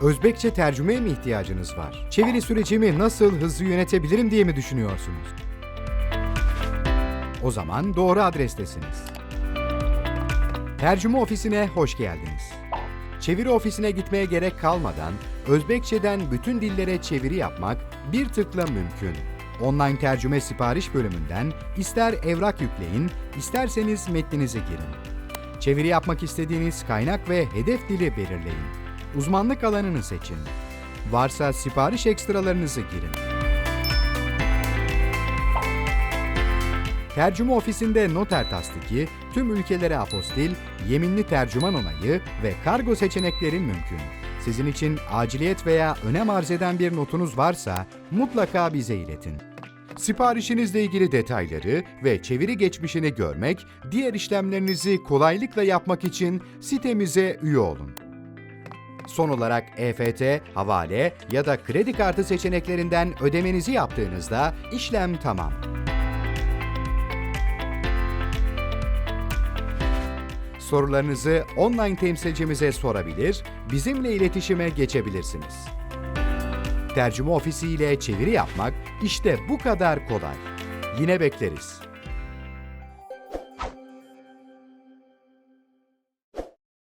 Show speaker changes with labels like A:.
A: Özbekçe tercümeye mi ihtiyacınız var? Çeviri sürecimi nasıl hızlı yönetebilirim diye mi düşünüyorsunuz? O zaman doğru adrestesiniz. Tercüme ofisine hoş geldiniz. Çeviri ofisine gitmeye gerek kalmadan Özbekçeden bütün dillere çeviri yapmak bir tıkla mümkün. Online tercüme sipariş bölümünden ister evrak yükleyin, isterseniz metninizi girin. Çeviri yapmak istediğiniz kaynak ve hedef dili belirleyin. Uzmanlık alanını seçin. Varsa sipariş ekstralarınızı girin. Tercüme ofisinde noter tasdiki, tüm ülkelere apostil, yeminli tercüman onayı ve kargo seçeneklerin mümkün. Sizin için aciliyet veya önem arz eden bir notunuz varsa mutlaka bize iletin. Siparişinizle ilgili detayları ve çeviri geçmişini görmek, diğer işlemlerinizi kolaylıkla yapmak için sitemize üye olun. Son olarak EFT, havale ya da kredi kartı seçeneklerinden ödemenizi yaptığınızda işlem tamam. Sorularınızı online temsilcimize sorabilir, bizimle iletişime geçebilirsiniz. Tercüme ofisi ile çeviri yapmak işte bu kadar kolay. Yine bekleriz.